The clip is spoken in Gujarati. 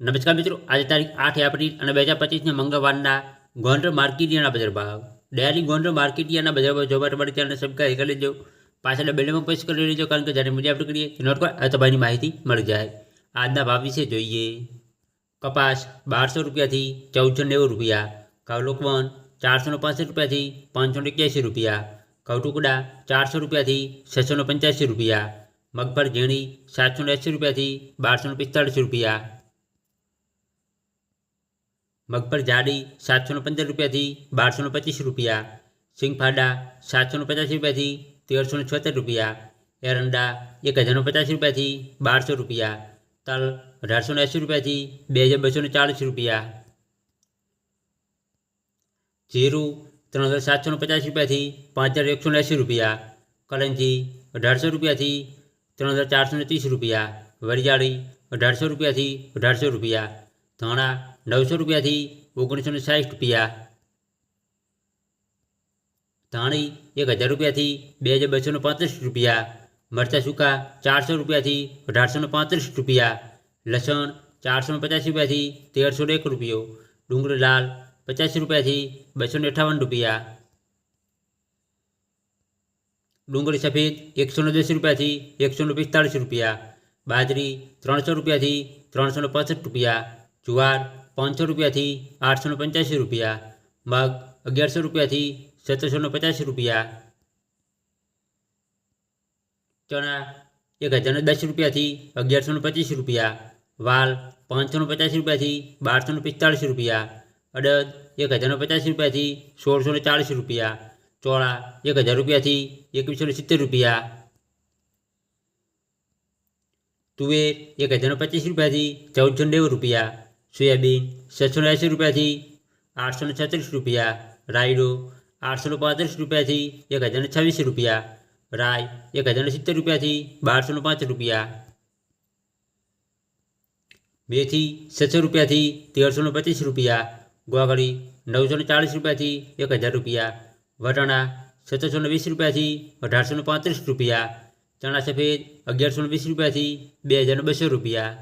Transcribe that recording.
નમસ્કાર મિત્રો, આજે તારીખ આઠ એપ્રિલ અને બે હજાર પચીસને મંગળવારના ગોંડલ માર્કેટિયાના બજાર ભાવ. ડેરી ગોંડલ માર્કેટિયાના બજાર ભાવ જોવા માટે ચેનલ સબસ્ક્રાઈબ કરી લેજો. પાછળ બેલમાં પ્રેસ કરી લેજો, કારણ કે જ્યારે મીડિયા આપણે કરીએ નોટ પર આ તમારી માહિતી મળી જાય. આજના ભાવ વિશે જોઈએ. કપાસ બારસો રૂપિયાથી ચૌદસો નેવું રૂપિયા ઘઉં લોકવન ચારસો પાસઠ રૂપિયાથી પાંચસો ને એક્યાસી રૂપિયા કવટુકડા ટુકડા ચારસો રૂપિયાથી છસો પંચ્યાસી રૂપિયા, મગફળ ઝીણી સાતસો એંસી રૂપિયાથી બારસો ને પિસ્તાળીસ રૂપિયા મગફળ જાડી સાતસો ને પંદર રૂપિયાથી બારસો ને પચીસ રૂપિયા સિંગફાડા સાતસો ને પચાસ રૂપિયાથી તેરસો ને છોતેર રૂપિયા એરંડા એક હજારનો પચાસ રૂપિયાથી બારસો રૂપિયા તલ અઢારસો ને એંસી રૂપિયાથી બે હજાર બસો ને ચાલીસ રૂપિયા જીરું ત્રણ હજાર સાતસો ને પચાસ રૂપિયાથી પાંચ હજાર એકસો ને એંસી રૂપિયા કલંજી અઢારસો રૂપિયાથી ત્રણ હજાર ચારસો ને ત્રીસ રૂપિયા વરિયાળી અઢારસો રૂપિયાથી અઢારસો રૂપિયા ધાણા નવસો રૂપિયાથી ઓગણીસો ને સાઠ રૂપિયા ધાણી એક હજાર રૂપિયાથી બે હજાર બસો ને પાંત્રીસ રૂપિયા મરચાં સૂકા ચારસો રૂપિયાથી અઢારસો ને પાંત્રીસ રૂપિયા લસણ ચારસો ને પચાસ રૂપિયાથી તેરસો ને એક રૂપિયો ડુંગળી લાલ પચાસ રૂપિયાથી બસો ને અઠાવન રૂપિયા ડુંગળી સફેદ એકસો ને દસ રૂપિયાથી એકસો ને પિસ્તાળીસ રૂપિયા બાજરી ત્રણસો રૂપિયાથી ત્રણસો ને પાસઠ રૂપિયા જુવાર પાંચસો રૂપિયાથી આઠસો પંચ્યાસી રૂપિયા મગ અગિયારસો રૂપિયાથી સત્તરસો પચાસ રૂપિયા, ચણા એક હજારને દસ રૂપિયાથી અગિયારસો પચીસ રૂપિયા, વાલ પાંચસો પચાસ રૂપિયાથી બારસો પિસ્તાળીસ રૂપિયા, અડદ એક હજાર ને પચાસ રૂપિયાથી સોળસો ચાળીસ રૂપિયા, ચોળા એક હજાર રૂપિયાથી એકવીસો સિત્તેર રૂપિયા, તુવેર એક હજારને પચીસ રૂપિયાથી ચૌદસો નેવું રૂપિયા સોયાબીન છસો એંસી રૂપિયાથી આઠસો છત્રીસ રૂપિયા રાયડો આઠસો પાંત્રીસ રૂપિયાથી એક હજાર છવ્વીસ રૂપિયા રાય એક હજાર સિત્તેર રૂપિયાથી બારસો પાંચ રૂપિયા મેથી છસો રૂપિયાથી તેરસો ને પચીસ રૂપિયા ગોગળી નવસો ને ચાળીસ રૂપિયાથી એક હજાર રૂપિયા વટાણા સત્તરસો ને વીસ રૂપિયાથી અઢારસો ને પાંત્રીસ રૂપિયા ચણા સફેદ અગિયારસો ને વીસ રૂપિયાથી બે હજાર બસો રૂપિયા